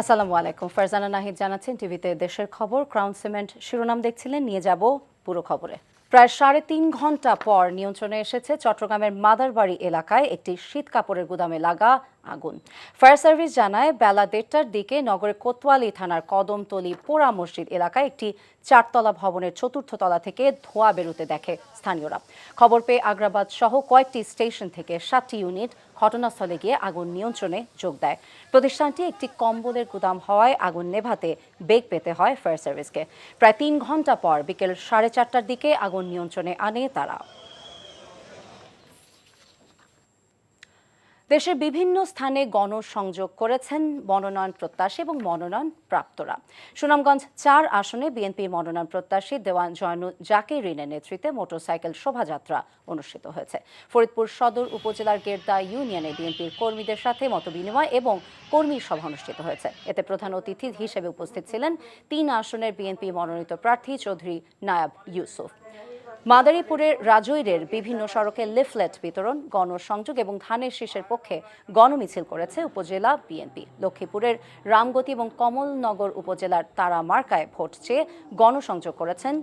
আসসালামু আলাইকুম। ফারজানা নাহিদ জানাচ্ছেন টিভিতে দেশের খবর। ক্রাউন সিমেন্ট শিরোনাম দেখছিলেন। নিয়ে যাব পুরো খবরে। প্রায় সাড়ে তিন ঘণ্টা পর নিয়ন্ত্রণে এসেছে চট্টগ্রামের মাদারবাড়ি এলাকায় একটি শীত কাপড়ের গুদামে লাগা আগুন। ফায়ার সার্ভিস জানায়, বেলা দেড়টার দিকে নগরের কোতোয়ালি থানার কদমতলি পোড়া মসজিদ এলাকায় একটি চারতলা ভবনের চতুর্থ তলা থেকে ধোঁয়া বেরোতে দেখে স্থানীয়রা। খবর পেয়ে আগ্রাবাদ সহ কয়েকটি স্টেশন থেকে সাতটি ইউনিট ঘটনাস্থলে গিয়ে আগুন নিয়ন্ত্রণে যোগ দেয়। প্রতিষ্ঠানটি একটি কম্বলের গুদাম হওয়ায় আগুন নেভাতে বেগ পেতে হয় ফায়ার সার্ভিসকে। প্রায় তিন ঘণ্টা পর বিকেল সাড়ে চারটার দিকে আগুন নিয়ন্ত্রণে আনে তারা। দেশের বিভিন্ন স্থানে গণসংযোগ করেছেন মনোনয়ন প্রত্যাশী এবং মনোনয়ন প্রাপ্তরা। সুনামগঞ্জ চার আসনে বিএনপির মনোনয়ন প্রত্যাশী দেওয়ান জয়নু জাকির রিনের নেতৃত্বে মোটরসাইকেল শোভাযাত্রা অনুষ্ঠিত হয়েছে। ফরিদপুর সদর উপজেলার গেরদা ইউনিয়নে বিএনপির কর্মীদের সাথে মতবিনিময় এবং কর্মী সভা অনুষ্ঠিত হয়েছে। এতে প্রধান অতিথি হিসেবে উপস্থিত ছিলেন তিন আসনের বিএনপি মনোনীত প্রার্থী চৌধুরী নায়াব ইউসুফ। মাদারীপুরের রাজৈরের বিভিন্ন সড়কে লিফলেট বিতরণ, গণসংযোগ এবং ধানের শীষের পক্ষে গণমিছিল করেছে উপজেলা বিএনপি। লক্ষ্মীপুরের রামগতি এবং কমলনগর উপজেলার তারা মার্কায় ভোট চেয়ে গণসংযোগ করেছেন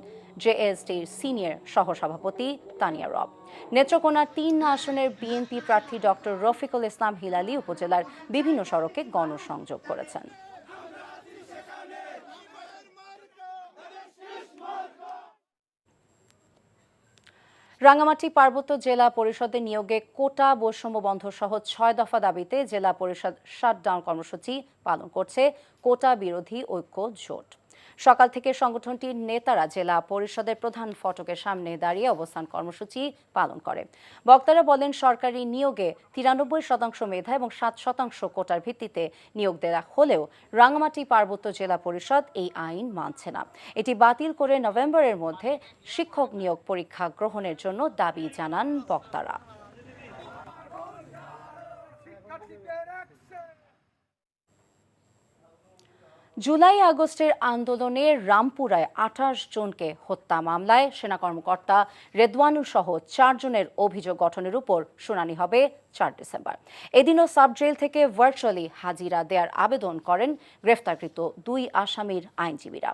জেএসডির সিনিয়র সহসভাপতি তানিয়া রব। নেত্রকোনার তিন আসনের বিএনপি প্রার্থী ডক্টর রফিকুল ইসলাম হিলালি উপজেলার বিভিন্ন সড়কে গণসংযোগ করেছেন। রাঙ্গামাটি পার্বত্য জেলা পরিষদে নিয়োগে কোটা বৈষম্য বন্ধ সহ ছয় দফা দাবিতে জেলা পরিষদ শাটডাউন কর্মসূচি পালন করছে কোটা বিরোধী ঐক্য জোট। সকাল থেকে সংগঠনটির নেতারা জেলা পরিষদের প্রধান ফটকের সামনে দাঁড়িয়ে অবস্থান কর্মসূচি পালন করে। বক্তারা বলেন, সরকারি নিয়োগে তিরানব্বই শতাংশ মেধা এবং সাত শতাংশ কোটার ভিত্তিতে নিয়োগ দেওয়া হলেও রাঙ্গামাটি পার্বত্য জেলা পরিষদ এই আইন মানছে না। এটি বাতিল করে নভেম্বরের মধ্যে শিক্ষক নিয়োগ পরীক্ষা গ্রহণের জন্য দাবি জানান বক্তারা। জুলাই আগস্টের আন্দোলনে রামপুরায় আঠাশ জনকে হত্যা মামলায় সেনা কর্মকর্তা রেদওয়ানুর সহ চারজনের অভিযোগ গঠনের উপর শুনানি হবে চার ডিসেম্বর। এদিনও সাব জেল থেকে ভার্চুয়ালি হাজিরা দেওয়ার আবেদন করেন গ্রেফতারকৃত দুই আসামির আইনজীবীরা।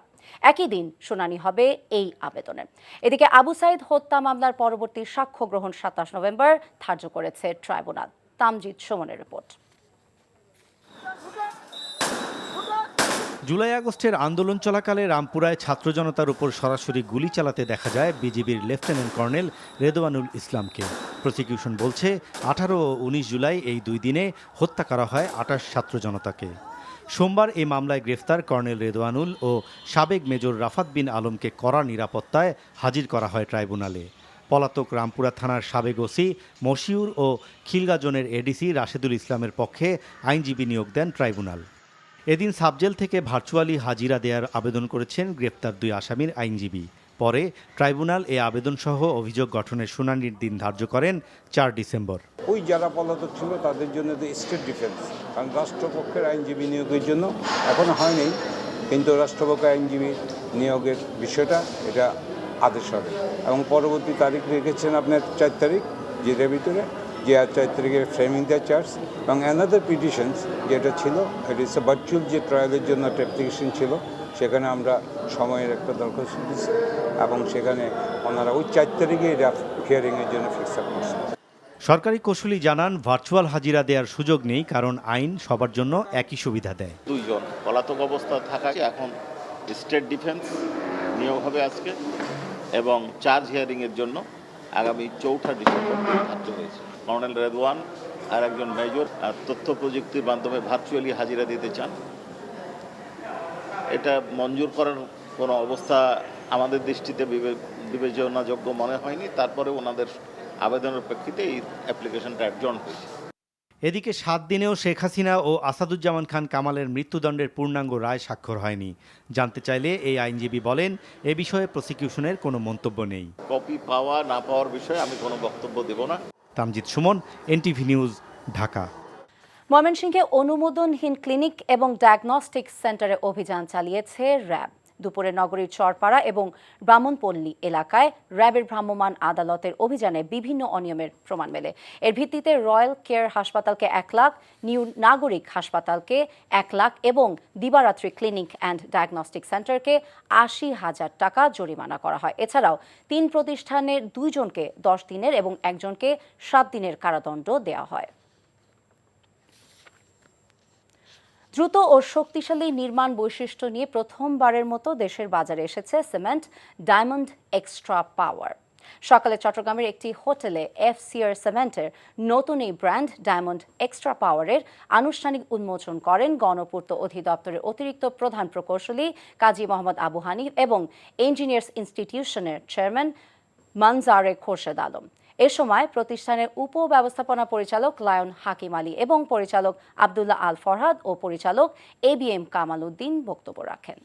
একই দিন শুনানি হবে এই আবেদনের এদিকে আবু সাইদ হত্যা মামলার পরবর্তী সাক্ষ্য গ্রহণ সাতাশ নভেম্বর ধার্য করেছে ট্রাইব্যুনাল। তামজিৎ সুমনের রিপোর্ট। জুলাই আগস্টের আন্দোলন চলাকালে রামপুরায় ছাত্র জনতার উপর সরাসরি গুলি চালাতে দেখা যায় বিজিবির লেফটেন্যান্ট কর্নেল রেদওয়ানুল ইসলামকে। প্রসিকিউশন বলছে, আঠারো ও উনিশ জুলাই এই দুই দিনে হত্যা করা হয় আঠাশ ছাত্র জনতাকে। সোমবার এই মামলায় গ্রেফতার কর্নেল রেদওয়ানুল ও সাবেক মেজর রাফাত বিন আলমকে কড়া নিরাপত্তায় হাজির করা হয় ট্রাইব্যুনালে। পলাতক রামপুরা থানার সাবেক ওসি মশিউর ও খিলগা জোনের এডিসি রাশেদুল ইসলামের পক্ষে আইনজীবী নিয়োগ দেন ট্রাইব্যুনাল। এদিন সাবজেল থেকে ভার্চুয়ালি হাজিরা দেওয়ার আবেদন করেছেন গ্রেপ্তার দুই আসামির আইনজীবী। পরে ট্রাইব্যুনাল এ আবেদন সহ অভিযোগ গঠনের শুনানির দিন ধার্য করেন চার ডিসেম্বর। ওই যারা পলাতক ছিল তাদের জন্য স্টেট ডিফেন্স, কারণ রাষ্ট্রপক্ষের আইনজীবী নিয়োগের জন্য এখনও হয়নি, কিন্তু রাষ্ট্রপক্ষ আইনজীবী নিয়োগের বিষয়টা এটা আদেশ হবে। এবং পরবর্তী তারিখ রেখেছেন আপনার চার তারিখ যেটার ভিতরে যে আর তারিখের ফ্রেমিং দ্য চার্জ এবং অ্যানাদার পিটিশনস যেটা ছিল এটা ইস ভার্চুয়াল যে ট্রায়ালের জন্য একটা অ্যাপ্লিকেশন ছিল সেখানে আমরা সময়ের একটা দরখাস্ত দিচ্ছি এবং সেখানে ওনারা ওই চার তারিখে হিয়ারিংয়ের জন্য ফিক্স আপ করছেন সরকারি কৌশলী জানান ভার্চুয়াল হাজিরা দেওয়ার সুযোগ নেই কারণ আইন সবার জন্য একই সুবিধা দেয়। দুইজন পলাতক অবস্থা থাকা এখন স্টেট ডিফেন্স নিয়োগ হবে আজকে এবং চার্জ হিয়ারিংয়ের জন্য আগামী চৌঠা ডিসেম্বর ধার্য হয়েছে। কর্নেল রেদওয়ান আর একজন মেজর আর তথ্য প্রযুক্তির মাধ্যমে ভার্চুয়ালি হাজিরা দিতে চান। এটা মঞ্জুর করার কোনো অবস্থা আমাদের দৃষ্টিতে বিবেচনাযোগ্য মনে হয়নি। তারপরে ওনাদের আবেদনের প্রেক্ষিতে এই অ্যাপ্লিকেশনটা অ্যাডজন হয়েছে। এদিকে সাত দিনেও শেখ হাসিনা ও আসাদুজ্জামান খান কামালের মৃত্যুদণ্ডের পূর্ণাঙ্গ রায় স্বাক্ষর হয়নি। জানতে চাইলে এই আইনজীবী বলেন এ বিষয়ে প্রসিকিউশনের কোনো মন্তব্য নেই। কপি পাওয়া না পাওয়ার বিষয়ে আমি কোনো বক্তব্য দেব না। Tamjid Suman NTV news Dhaka. ময়মনসিংহে অনুমোদনহীন ক্লিনিক এবং ডায়াগনস্টিক সেন্টারে অভিযান চালিয়েছে র্যাব। দুপুরে নগরীর চরপাড়া এবং ব্রাহ্মণপল্লী এলাকায় র্যাবের ভ্রাম্যমাণ আদালতের অভিযানে বিভিন্ন অনিয়মের প্রমাণ মেলে। এর ভিত্তিতে রয়্যাল কেয়ার হাসপাতালকে এক লাখ, নিউ নাগরিক হাসপাতালকে এক লাখ এবং দিবারাত্রি ক্লিনিক অ্যান্ড ডায়াগনস্টিক সেন্টারকে আশি হাজার টাকা জরিমানা করা হয়। এছাড়াও তিন প্রতিষ্ঠানের দুইজনকে দশ দিনের এবং একজনকে সাত দিনের কারাদণ্ড দেওয়া হয়। দ্রুত ও শক্তিশালী নির্মাণ বৈশিষ্ট্য নিয়ে প্রথমবারের মতো দেশের বাজারে এসেছে সিমেন্ট ডায়মন্ড এক্সট্রা পাওয়ার। সকালে চট্টগ্রামের একটি হোটেলে এফ এফসিআর সিমেন্টের নতুন এই ব্র্যান্ড ডায়মন্ড এক্সট্রা পাওয়ারের আনুষ্ঠানিক উন্মোচন করেন গণপূর্ত অধিদপ্তরের অতিরিক্ত প্রধান প্রকৌশলী কাজী মোহাম্মদ আবু হানিফ এবং ইঞ্জিনিয়ার্স ইনস্টিটিউশনের চেয়ারম্যান মানজারে খোরশেদ আলম। এ সময় প্রতিষ্ঠানের উপব্যবস্থাপনা পরিচালক লায়ন হাকিম আলী এবং পরিচালক আবদুল্লাহ আল ফরহাদ ও পরিচালক A B M Kamal Uddin বক্তব্য রাখেন।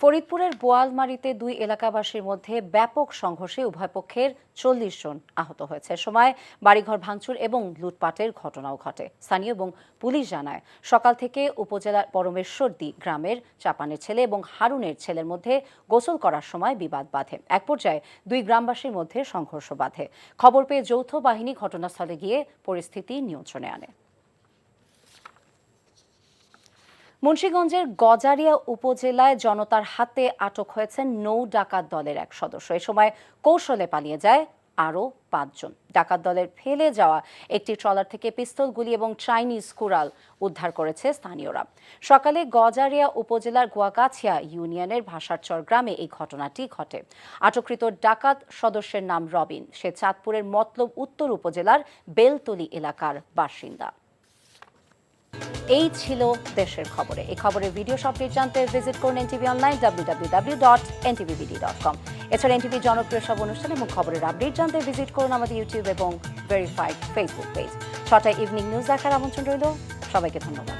ফরিদপুরের বোয়ালমারিতে দুই এলাকাবাসীর মধ্যে ব্যাপক সংঘর্ষে উভয় পক্ষের চল্লিশ জন আহত হয়েছে। সময় বাড়িঘর ভাঙচুর এবং লুটপাটের ঘটনাও ঘটে। স্থানীয় এবং পুলিশ জানায়, সকাল থেকে উপজেলার পরমেশ্বরদী গ্রামের চাপানের ছেলে এবং হারুনের ছেলের মধ্যে গোসল করার সময় বিবাদ বাধে। এক পর্যায়ে দুই গ্রামবাসীর মধ্যে সংঘর্ষ বাধে। খবর পেয়ে যৌথ বাহিনী ঘটনাস্থলে গিয়ে পরিস্থিতি নিয়ন্ত্রণে আনে। মুন্সীগঞ্জের গজারিয়া উপজেলায় জনতার হাতে আটক হয়েছেন নৌ ডাকাত দলের এক সদস্য। এ সময় কৌশলে পালিয়ে যায় আরও পাঁচজন। ডাকাত দলের ফেলে যাওয়া একটি ট্রলার থেকে পিস্তল, গুলি এবং চাইনিজ কুড়াল উদ্ধার করেছে স্থানীয়রা। সকালে গজারিয়া উপজেলার গুয়াকাছিয়া ইউনিয়নের ভাষারচর গ্রামে এই ঘটনাটি ঘটে। আটককৃত ডাকাত সদস্যের নাম রবিন। সে চাঁদপুরের মতলব উত্তর উপজেলার বেলতলি এলাকার বাসিন্দা। এই ছিল দেশের খবরে। এই খবরের ভিডিও সবটি জানতে ভিজিট করুন NTV online W dot ntvbd dot com এছাড়া এনটিভি জনপ্রিয় সব অনুষ্ঠান এবং খবরের আপডেট জানতে ভিজিট করুন আমাদের ইউটিউব এবং ভেরিফাইড ফেসবুক পেজ ছটায় ইভিনিং নিউজ দেখার আমন্ত্রণ রইল। সবাইকে ধন্যবাদ।